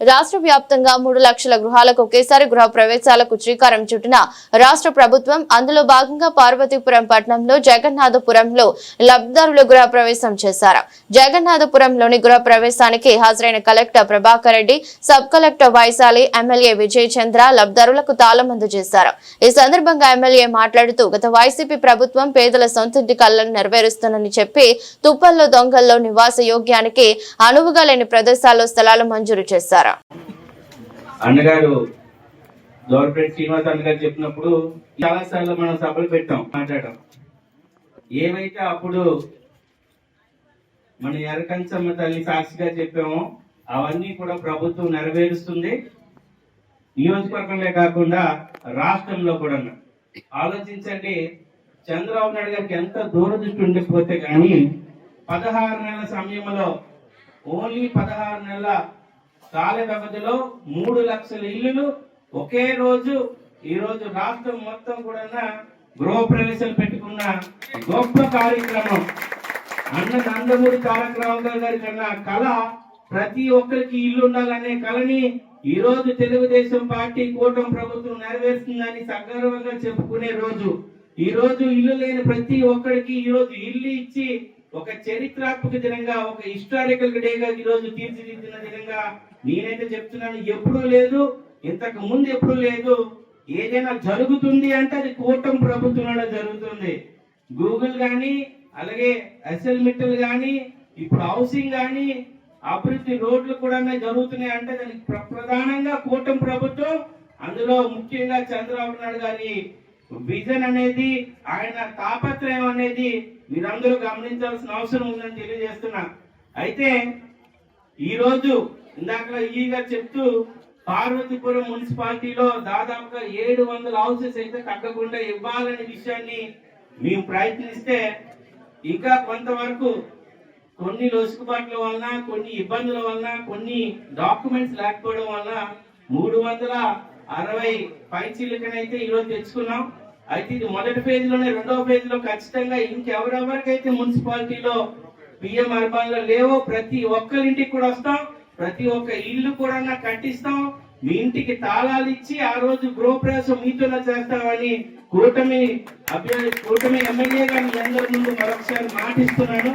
రాష్ట్ర వ్యాప్తంగా మూడు లక్షల గృహాలకు ఒకేసారి గృహ ప్రవేశాలకు శ్రీకారం చుట్టిన రాష్ట్ర ప్రభుత్వం అందులో భాగంగా పార్వతీపురం పట్టణంలో జగన్నాథపురంలో లబ్ధిదారులు గృహ ప్రవేశం చేశారు. జగన్నాథపురంలోని గృహ ప్రవేశానికి హాజరైన collector Prabhakar Reddy sub collector Vaishali MLA Vijay Chandra లబ్ధిదారులకు తాళమందు చేశారు ఈ సందర్భంగా ఎమ్మెల్యే మాట్లాడుతూ గత వైసీపీ ప్రభుత్వం పేదల సొంతింటి కళ్ళను నెరవేరుస్తుందని చెప్పి తుప్పల్లో దొంగల్లో నివాస యోగ్యానికి అనువుగా లేని ప్రదేశాల్లో స్థలాలు మంజూరు చేశారు. అన్నగారు గవర్నమెంట్ శ్రీనివాస్ అన్నగారు చెప్పినప్పుడు చాలా సార్లు మనం సభలు పెట్టాం మాట్లాడటం ఏవైతే అప్పుడు మన ఎరకంచమ్మ తల్లి సాక్షిగా చెప్పామో అవన్నీ కూడా ప్రభుత్వం నెరవేరుస్తుంది. నియోజకవర్గంలో కాకుండా రాష్ట్రంలో కూడా ఆలోచించండి చంద్రబాబు నాయుడు గారికి ఎంత దూరదృష్టి ఉండకపోతే కానీ పదహారు నెలల సమయంలో ఓన్లీ పదహారు నెలల కాల వ్యవధిలో మూడు లక్షల ఇల్లులు ఒకే రోజు ఈ రోజు రాష్ట్రం మొత్తం కూడా గృహ పెట్టుకున్న గొప్ప కార్యక్రమం. అన్న నందమూరి తారక గారి కన్నా కళ ప్రతి ఒక్కరికి ఇల్లు ఉండాలనే కళని ఈ రోజు తెలుగుదేశం పార్టీ కూటమి ప్రభుత్వం నెరవేరుస్తుందని సగర్వంగా చెప్పుకునే రోజు. ఈ రోజు ఇల్లు లేని ప్రతి ఒక్కరికి ఈ రోజు ఇల్లు ఇచ్చి ఒక చరిత్రాత్మక దినంగా ఒక హిస్టారికల్ డేగా ఈ రోజు తీర్చిదిద్దిన దినంగా నేనైతే చెప్తున్నాను ఎప్పుడూ లేదు ఇంతకు ముందు ఎప్పుడూ లేదు. ఏదైనా జరుగుతుంది అంటే అది కూటమి ప్రభుత్వంలో జరుగుతుంది. గూగుల్ కానీ అలాగే ఎస్ఎల్ మిట్టల్ కానీ ఇప్పుడు హౌసింగ్ కానీ అభివృద్ధి రోడ్లు కూడా జరుగుతున్నాయి అంటే దానికి ప్ర- ప్రధానంగా కూటమి ప్రభుత్వం అందులో ముఖ్యంగా చంద్రబాబు నాయుడు గారి విజన్ అనేది ఆయన తాపత్రయం అనేది మీరందరూ గమనించాల్సిన అవసరం ఉందని తెలియజేస్తున్నా. అయితే ఈరోజు ఇందాక ఈగా చెప్తూ పార్వతీపురం మున్సిపాలిటీలో దాదాపుగా ఏడు వందల హౌసెస్ అయితే తగ్గకుండా ఇవ్వాలనే విషయాన్ని మేము ప్రయత్నిస్తే ఇంకా కొంతవరకు కొన్ని లొసుకుబాట్ల వలన కొన్ని ఇబ్బందుల వలన కొన్ని డాక్యుమెంట్స్ లేకపోవడం వలన మూడు వందల అరవై పైచీలకనైతే ఈరోజు తెచ్చుకున్నాం. అయితే ఇది మొదటి ఫేజ్లోనే రెండవ ఫేజ్లో ఖచ్చితంగా ఇంకెవరెవరికైతే మున్సిపాలిటీలో బియ్యం అర్బన్లో లేవో ప్రతి ఒక్కరింటికి కూడా వస్తాం ప్రతి ఒక్క ఇల్లు కూడా కట్టిస్తాం మీ ఇంటికి తాళాలు ఇచ్చి ఆ రోజు గృహప్రవేశం మీతోనే చేస్తామని కూటమి అభ్యర్థి కూటమి ఎమ్మెల్యే గారిని అందరి ముందు మరొకసారి మాటిస్తున్నాను.